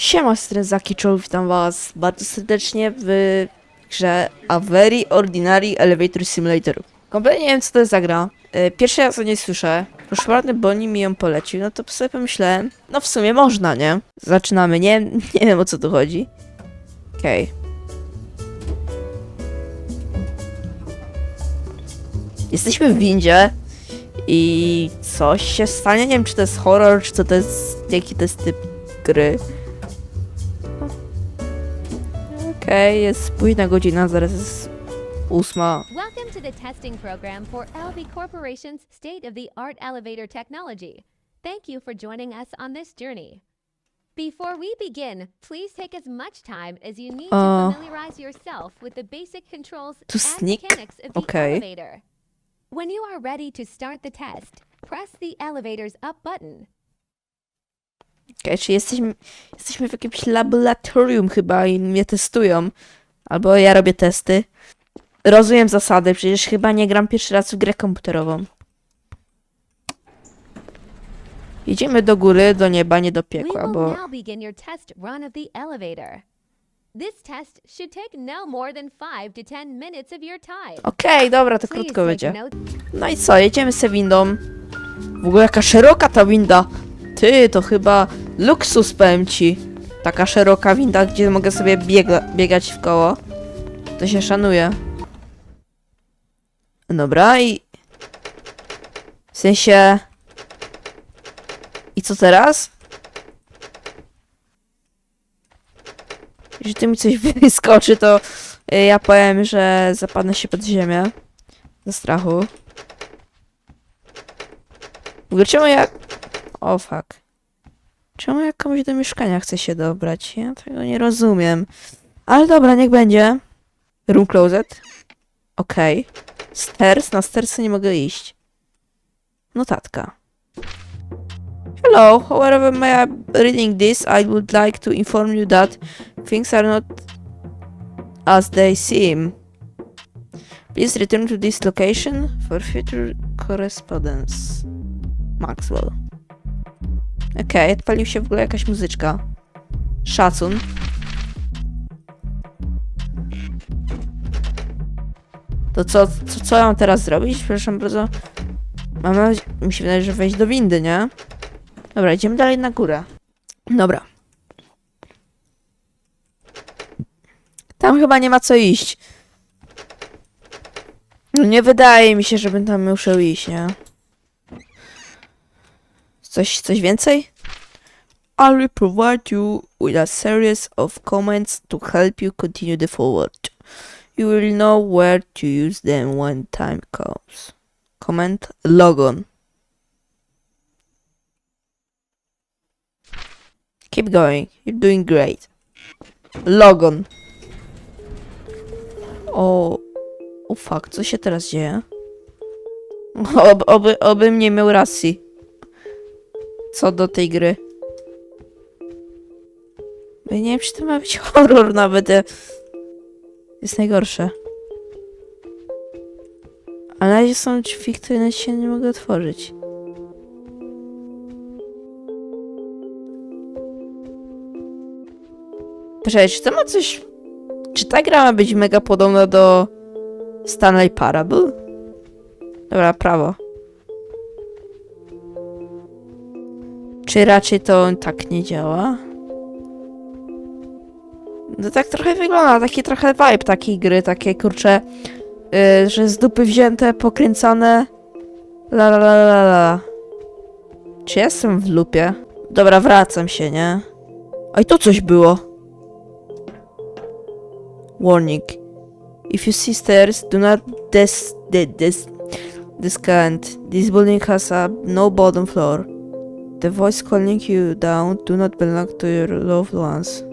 Siema, Strezaki Czoł, witam was bardzo serdecznie w grze A Very Ordinary Elevator Simulator. Kompletnie nie wiem, co to jest za gra. E, Pierwszy raz o niej słyszę. Proszę Bonnie mi ją polecił, no to sobie pomyślałem, no w sumie można, nie? Zaczynamy, nie, nie wiem o co tu chodzi. Okej. Jesteśmy w windzie i coś się stanie, nie wiem czy to jest horror, czy co to jest, jaki to jest typ gry. Okej, jest późna godzina, zaraz jest ósma. Welcome to the testing program for LV Corporation's state of the art elevator technology. Thank you for joining us on this journey. Before we begin, please take as much time as you need to oh. familiarize yourself with the basic controls to and sneak? mechanics of the Okay. elevator. When you are ready to start the test, press the elevator's up button. Okej, czy jesteśmy, jesteśmy w jakimś laboratorium chyba i mnie testują. Albo ja robię testy. Rozumiem zasady, przecież chyba nie gram pierwszy raz w grę komputerową. Idziemy do góry, do nieba, nie do piekła, bo... This test should take no more than 5 to 10 minutes of your time. Okej, dobra, to Please krótko będzie. No i co, jedziemy z windą. W ogóle jaka szeroka ta winda. Ty, to chyba luksus, powiem ci. Taka szeroka winda, gdzie mogę sobie biega, biegać w koło. To się szanuje. Dobra i... W sensie... I co teraz? Jeśli tu mi coś wyskoczy, to y, ja powiem, że zapadnę się pod ziemię. Ze strachu. W ogóle czemu ja... O fuck. Czemu ja komuś do mieszkania chcę się dobrać? Ja tego nie rozumiem. Ale dobra, niech będzie. Room closet. Okej. Stairs. Na stairsy nie mogę iść. Notatka. Hello, however may I reading this, I would like to inform you that things are not as they seem. Please return to this location for future correspondence. Maxwell. Okej, odpalił się w ogóle jakaś muzyczka. Szacun. To co, co, co mam teraz zrobić? Przepraszam bardzo. Mam nadzieję, mi się wydaje, że wejść do windy, nie? Dobra, idziemy dalej na górę. Dobra. Tam chyba nie ma co iść. No nie wydaje mi się, żebym tam musiał iść, nie? Coś, coś więcej? I will provide you with a series of comments to help you continue the forward. You will know where to use them when time comes. Comment logon. Keep going. You're doing great. Logon. O, o fuck, co się teraz dzieje? Ob, oby, obym nie miał racji. Co do tej gry. Ja nie wiem, czy to ma być horror nawet. e, Jest najgorsze. A na razie są drzwi, które się nie mogę otworzyć. Poczekaj, czy to ma coś... Czy ta gra ma być mega podobna do Stanley Parable? Dobra, prawo. Czy raczej to tak nie działa? No tak trochę wygląda, taki trochę vibe takiej gry, takie kurcze, yy, że z dupy wzięte, pokręcone. La la la la la. Czy ja jestem w lupie? Dobra, wracam się, nie? Oj, tu coś było. Warning. If you see stairs, do not des... des... des... descant. This building has a no bottom floor. The voice calling you down do not belong to your loved ones.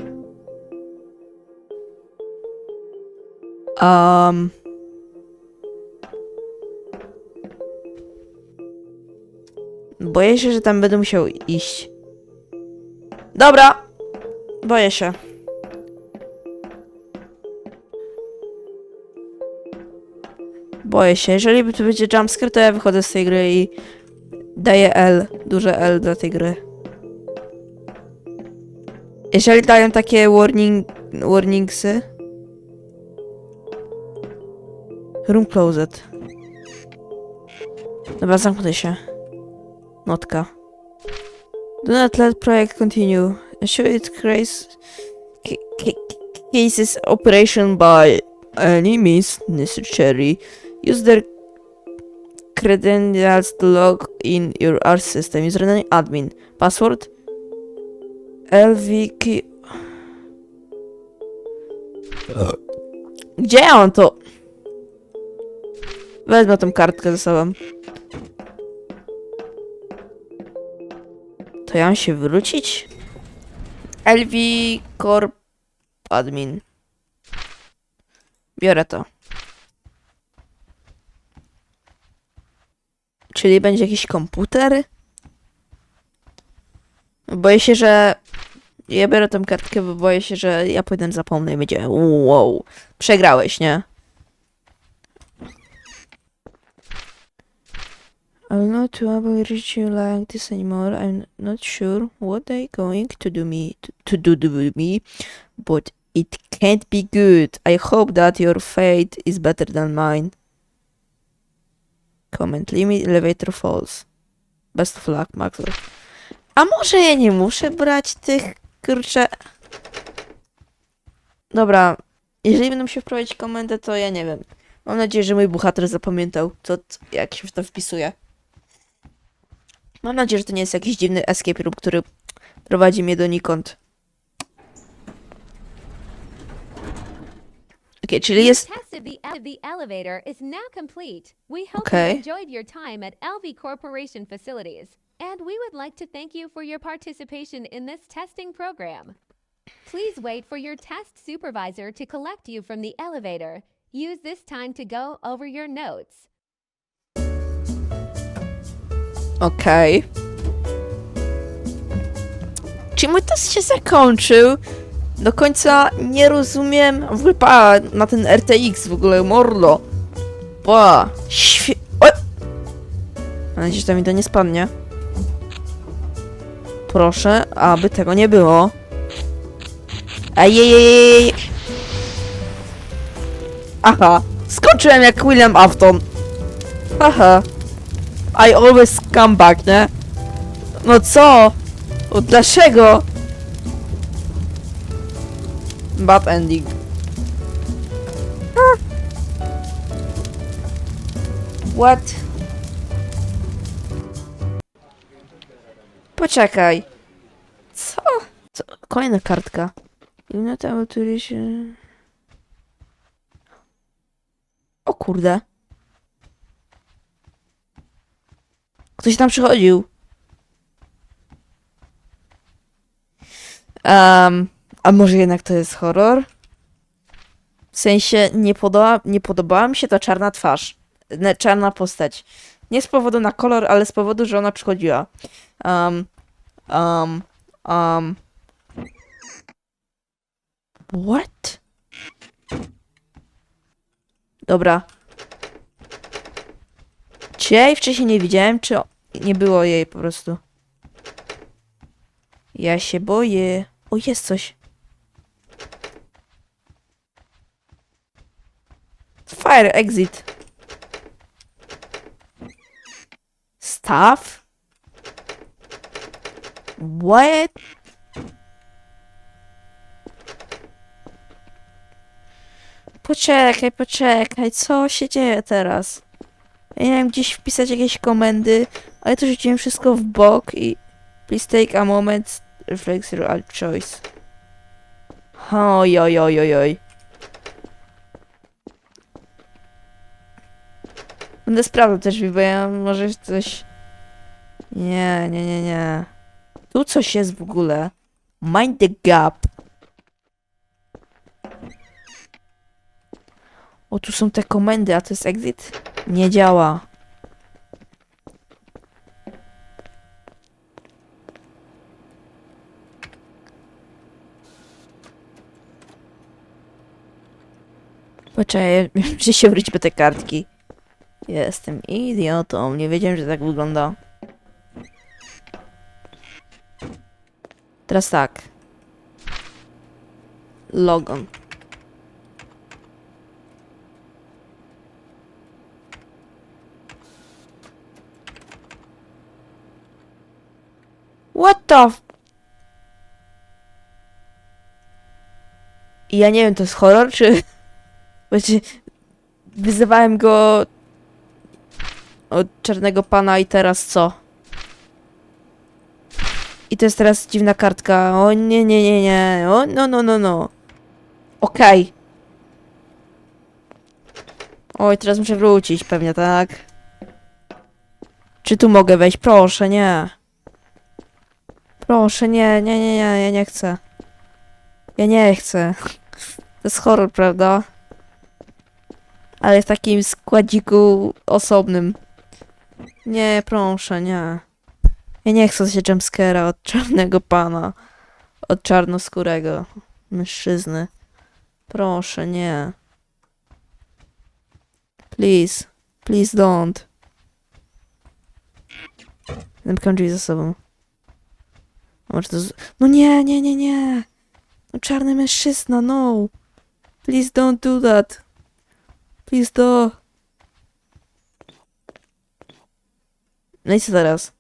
Um. Boję się, że tam będę musiał iść. Dobra! Boję się. Boję się. Jeżeli tu będzie jumpscare, to ja wychodzę z tej gry i daję L, duże L dla tej gry. Jeżeli dają takie warning, warningsy. Room closed. Dobra, zamknę się. Notka. Do not let project continue. Ensure it creates ca- ca- cases operation by any means necessary. Use their credentials to log in your R system. Username admin. Password LVK. Gdzie mam to? Wezmę tą kartkę ze sobą. To ja mam się wrócić? LV Corp Admin. Biorę to. Czyli będzie jakiś komputer? Boję się, że ja biorę tą kartkę, bo boję się, że ja potem zapomnę i będzie wow, przegrałeś, nie? I'll not able to reach you like this anymore. I'm not sure what they're going to do me to, to do to me, but it can't be good. I hope that your fate is better than mine. Comment limit elevator falls. Best of luck, Maxwell. A może ja nie muszę brać tych kurczę. Dobra, jeżeli będą się wprowadzić komendę, to ja nie wiem. Mam nadzieję, że mój bohater zapamiętał, co, jak się w to wpisuje. Mam nadzieję, że to nie jest jakiś dziwny escape room, który prowadzi mnie donikąd. Czyli Your jest... test of the, of the elevator is now complete. We hope Okay. you enjoyed your time at LV Corporation facilities, and we would like to thank you for your participation in this testing program. Please wait for your test supervisor to collect you from the elevator. Use this time to go over your notes. Okej. Czy mój test się zakończył? Do końca nie rozumiem. W ogóle pa, na ten RTX w ogóle mordo. Pa, świe... O! Mam nadzieję, że to mi to nie spadnie. Proszę, aby tego nie było. Ejejejej. Aha, skończyłem jak William Afton. Haha. I always come back, nie? No co? Dlaczego? Bad ending. What? Poczekaj. Co? Co? Kolejna kartka. Able to reach... uh, O kurde. Ktoś tam przychodził. Um, a może jednak to jest horror? W sensie nie, podoba, nie podobała mi się ta czarna twarz. Ne, czarna postać. Nie z powodu na kolor, ale z powodu, że ona przychodziła. Um, um, um. What? Dobra. Czy ja jej wcześniej nie widziałem, czy nie było jej po prostu? Ja się boję. O, jest coś. Fire exit. Staff? What? Poczekaj, poczekaj, co się dzieje teraz? Ja miałem gdzieś wpisać jakieś komendy, ale to rzuciłem wszystko w bok i... Please take a moment, reflect your choice. Oj, oj, oj, oj, oj. Będę sprawdzał też, bo ja może coś... Nie, nie, nie, nie. Tu coś jest w ogóle. Mind the gap. O, tu są te komendy, a to jest exit? Nie działa. Poczekaj, muszę się wrócić po te kartki. Jestem idiotą, nie wiedziałem, że tak wygląda. Teraz tak. Logon. What the f... Ja nie wiem, to jest horror, czy... Właściwie wyzywałem go od czarnego pana i teraz co? I to jest teraz dziwna kartka. O nie, nie, nie, nie. O no, no, no, no. Okej. Oj, teraz muszę wrócić pewnie, tak? Czy tu mogę wejść? Proszę, nie. Proszę, nie, nie, nie, nie, ja nie chcę. Ja nie chcę. To jest horror, prawda? Ale w takim składziku osobnym. Nie, proszę, nie. Ja nie chcę się jumpscare'a od czarnego pana. Od czarnoskórego mężczyzny. Proszę, nie. Please. Please don't. Zamykam drzwi za sobą. A Może to z... No nie, nie, nie, nie. No czarny mężczyzna, no. Please don't do that. Please do. No i co teraz?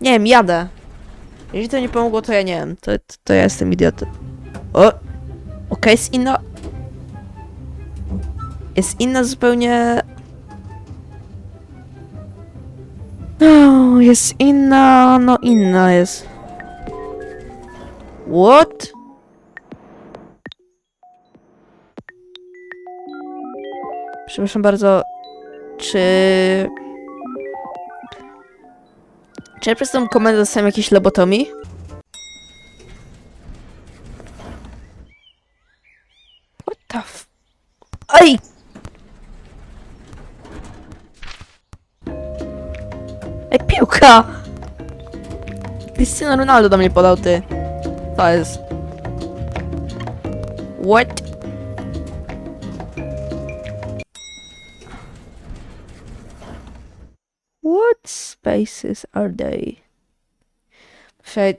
Nie wiem, jadę. Jeżeli to nie pomogło, to ja nie wiem. To, to, to ja jestem idiotą. O! Okej, jest inna... Jest inna zupełnie... No, jest inna... No, inna jest. What? Przepraszam bardzo. Czy... Czy ja przez tą komendę dostałem jakieś lobotomii? What the f... Ej! Ej, piłka! Cristiano Ronaldo do mnie podał, ty. To jest... What? Spaces are they?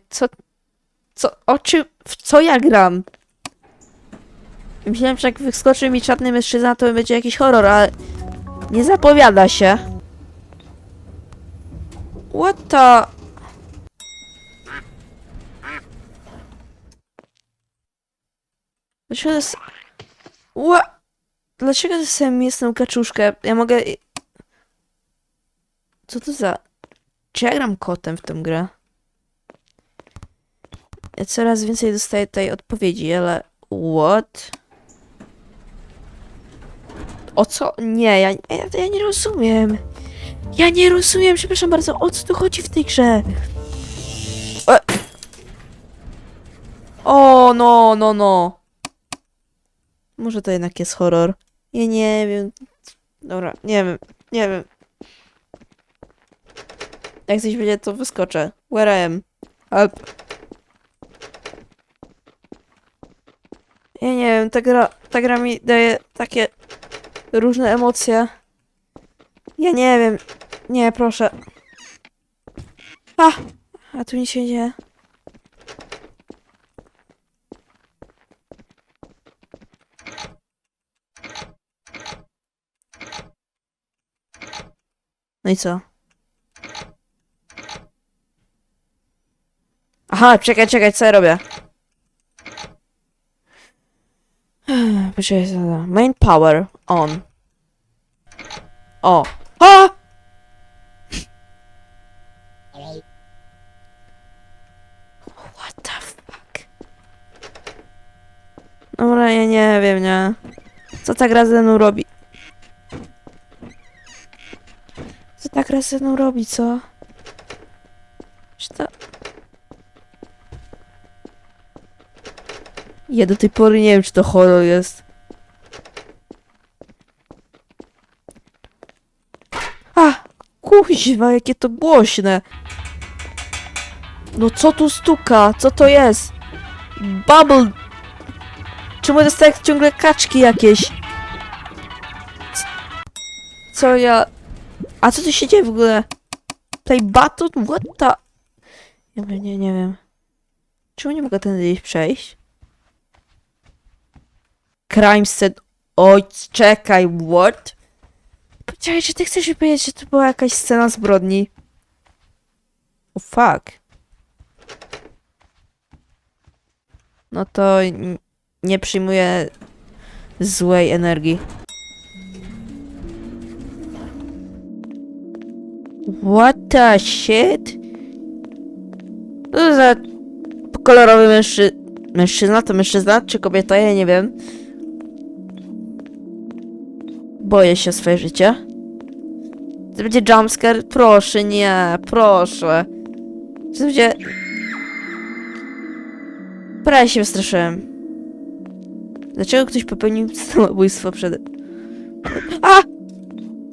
Co... Co... O czym... W co ja gram? Myślałem, że jak wyskoczy mi czarny mężczyzna, to będzie jakiś horror, ale... Nie zapowiada się. What the... Dlaczego to jest... What? Dlaczego dostałem mięsną kaczuszkę? Ja mogę... Co to za... Czy ja gram kotem w tę grę? Ja coraz więcej dostaję tutaj odpowiedzi, ale... What? O co? Nie, ja, ja, ja nie rozumiem. Ja nie rozumiem, przepraszam bardzo, o co tu chodzi w tej grze? E. O, no, no, no. Może to jednak jest horror. Ja nie wiem. Dobra, nie wiem, nie wiem. Jak coś będzie, to wyskoczę. Where I am? Help. Ja nie wiem, ta gra, ta gra mi daje takie różne emocje. Ja nie wiem. Nie, proszę. A! A tu nic się dzieje. No i co? Aha, czekaj, czekaj, co ja robię? Poczekaj? Main power on. O. A! What the fuck? Dobra, ja nie wiem, nie. Co ta gra ze mną robi? Co ta gra ze mną robi, co? Czy to... Ja do tej pory nie wiem, czy to horror jest. A! Kuźwa, jakie to głośne! No co tu stuka? Co to jest? Bubble! Czemu dostaję ciągle kaczki jakieś? Co ja... A co tu się dzieje w ogóle? Tutaj batut? What the... Nie, nie wiem. Czemu nie mogę tędy gdzieś przejść? Crime scene. Oj, czekaj, what? Poczekaj, czy ty chcesz mi powiedzieć, że to była jakaś scena zbrodni? O fuck. No to nie przyjmuję złej energii. What the shit? Co za kolorowy mężczy... mężczyzna? To mężczyzna czy kobieta? Ja nie wiem. Boję się swoje życie. To będzie jumpscare? Proszę, nie, proszę. Czy to będzie... Prawie się wystraszyłem. Dlaczego ktoś popełnił samobójstwo przed... A!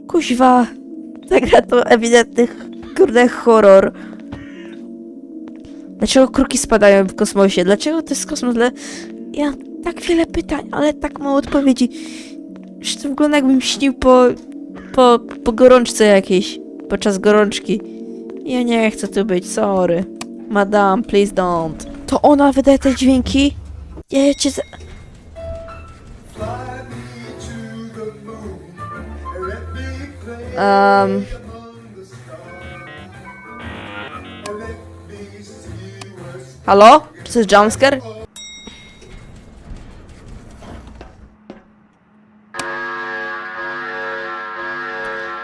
Kuźwa! Ta gra to ewidentny, kurde, horror. Dlaczego kruki spadają w kosmosie? Dlaczego to jest kosmos? Dla... Ja tak wiele pytań, ale tak mało odpowiedzi. Że to wygląda jakbym śnił po, po, po gorączce jakiejś. Podczas gorączki. Ja nie chcę tu być, sorry. Madame, please don't. To ona wydaje te dźwięki? Ja cię za... Um, halo? Czy to jest jumpscare?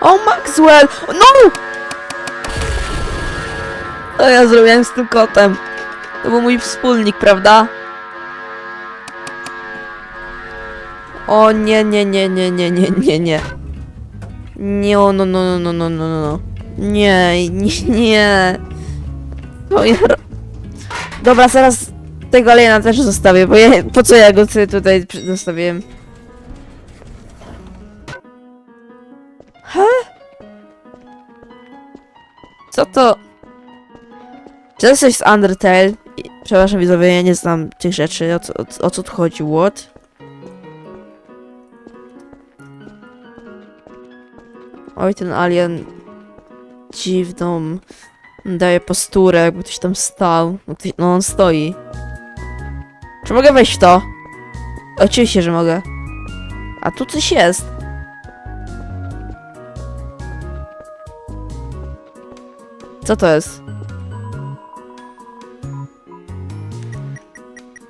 O, Maxwell! No! Co ja zrobiłem z tym kotem? To był mój wspólnik, prawda? O nie, nie, nie, nie, nie, nie, nie, nie. Nie, o, no, no, no, no, no, no, no. Nie, nie, nie. O, ja... Dobra, zaraz tego aliena też zostawię, bo ja, po co ja go tutaj zostawiłem? Co to? Czy to coś z Undertale? Przepraszam widzowie, ja nie znam tych rzeczy, o co, o, o co tu chodzi, what? Oj, ten alien dziwną daje posturę, jakby ktoś tam stał. No, no on stoi. Czy mogę wejść w to? Oczywiście, że mogę. A tu coś jest. Co to jest?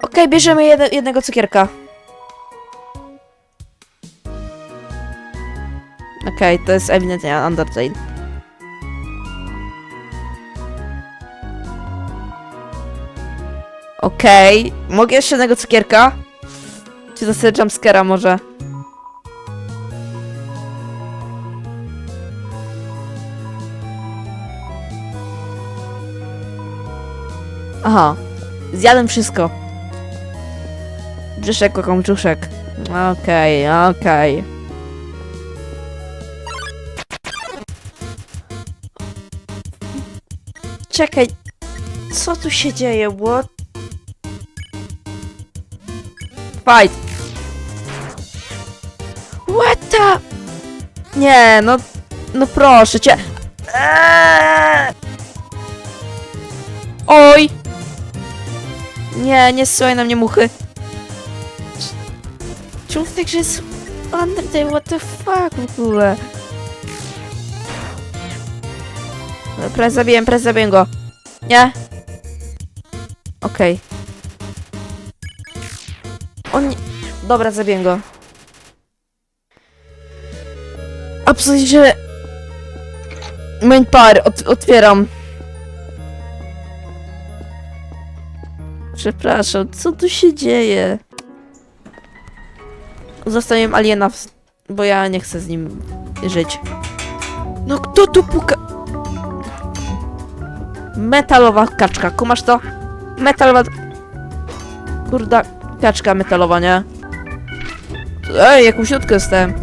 Okej, bierzemy jedne, jednego cukierka. Okej, to jest ewidentnie Undertale. Okej, mogę jeszcze jednego cukierka? Czy to jumpscare'a może? Aha, zjadłem wszystko. Brzuszek, kokom brzuszek. Okej, okej. Czekaj, co tu się dzieje? What? Fight! What the? Nie, no, no proszę cię. Eee! Oj! Nie, nie zsyłaj na mnie muchy. Czemu tak, że jest Undertale? What the fuck w ogóle? No, Prawie zabiłem, prawie zabiłem go. Nie? Okej. On nie... Dobra, zabiję go. Absolutnie, że... Main par, ot otwieram. Przepraszam, co tu się dzieje? Zostawiam aliena, w... bo ja nie chcę z nim żyć. No kto tu puka? Metalowa kaczka, kumasz to? Metalowa... Kurda, kaczka metalowa, nie? Ej, jakąś środkę jestem.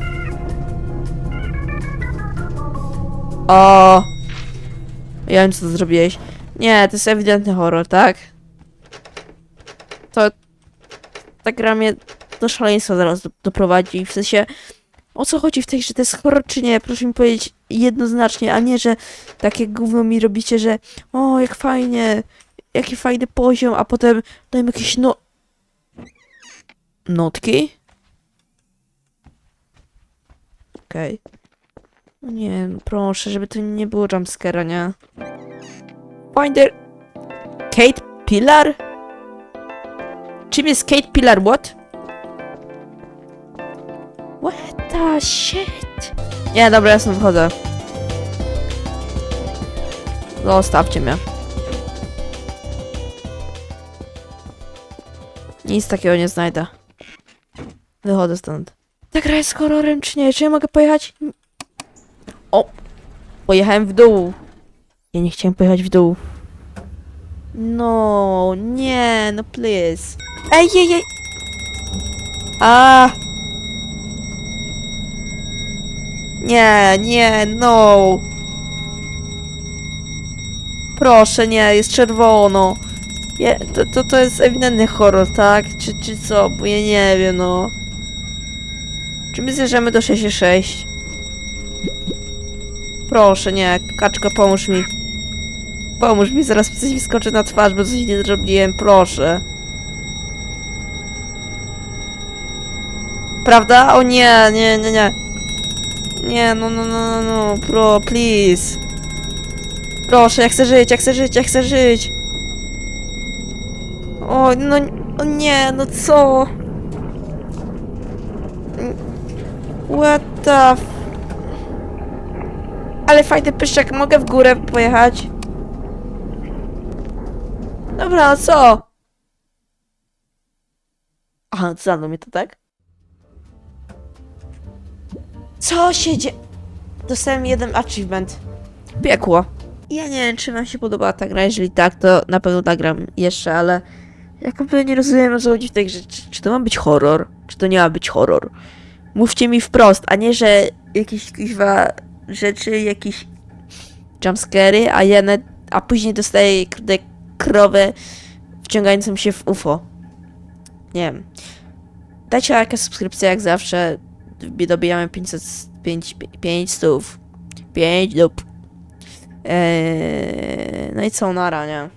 O. Ja wiem, co to zrobiłeś. Nie, to jest ewidentny horror, tak? To... Ta gra mnie do szaleństwa zaraz do, doprowadzi. W sensie... O co chodzi w tej, że to jest horror, czy nie? Proszę mi powiedzieć jednoznacznie, a nie, że takie gówno mi robicie, że o, jak fajnie, jaki fajny poziom, a potem dajmy jakieś no... Notki? Okej. No Nie, proszę, żeby to nie było jumpscare'a, nie? Finder... Kate Pillar? Czym jest Kate Pillar, what? What the shit? Nie, dobra, ja stąd wchodzę. Zostawcie mnie. Nic takiego nie znajdę. Wychodzę stąd. Ta gra jest horrorem czy nie? Czy ja mogę pojechać? O! Pojechałem w dół. Ja nie chciałem pojechać w dół. No, nie, no please. Ej, ej, ej! A! Nie, nie, no! Proszę, nie, jest czerwono. Je, to, to, to jest ewidentny horror, tak? Czy, czy co? Bo ja nie wiem, no. Czy my zjeżdżamy do 66? Proszę, nie, kaczko, pomóż mi. Pomóż mi, zaraz coś mi skoczy na twarz, bo coś nie zrobiłem, proszę. Prawda? O nie, nie, nie, nie. Nie, no, no, no, no, no, pro, please. Proszę, ja chcę żyć, ja chcę żyć, ja chcę żyć. O, no, o nie, no co? What the f... Ale fajny pyszczek, mogę w górę pojechać? Dobra, no co? Aha, za mną mnie to tak? Co się dzieje? Dostałem jeden achievement. Piekło. Ja nie wiem, czy wam się podobała ta gra, jeżeli tak, to na pewno nagram jeszcze, ale ja kompletnie nie rozumiem, o co chodzi w tej grze. Czy, czy to ma być horror? Czy to nie ma być horror? Mówcie mi wprost, a nie, że jakieś kuźwa rzeczy, jakieś jumpscary, a ja net, a później dostaję kurde krowę wciągającą się w UFO. Nie wiem. Dajcie lajka, subskrypcję jak zawsze. Dobijamy 500, 5, 5 stów. 5 dup. Eee, no i co, nara, nie?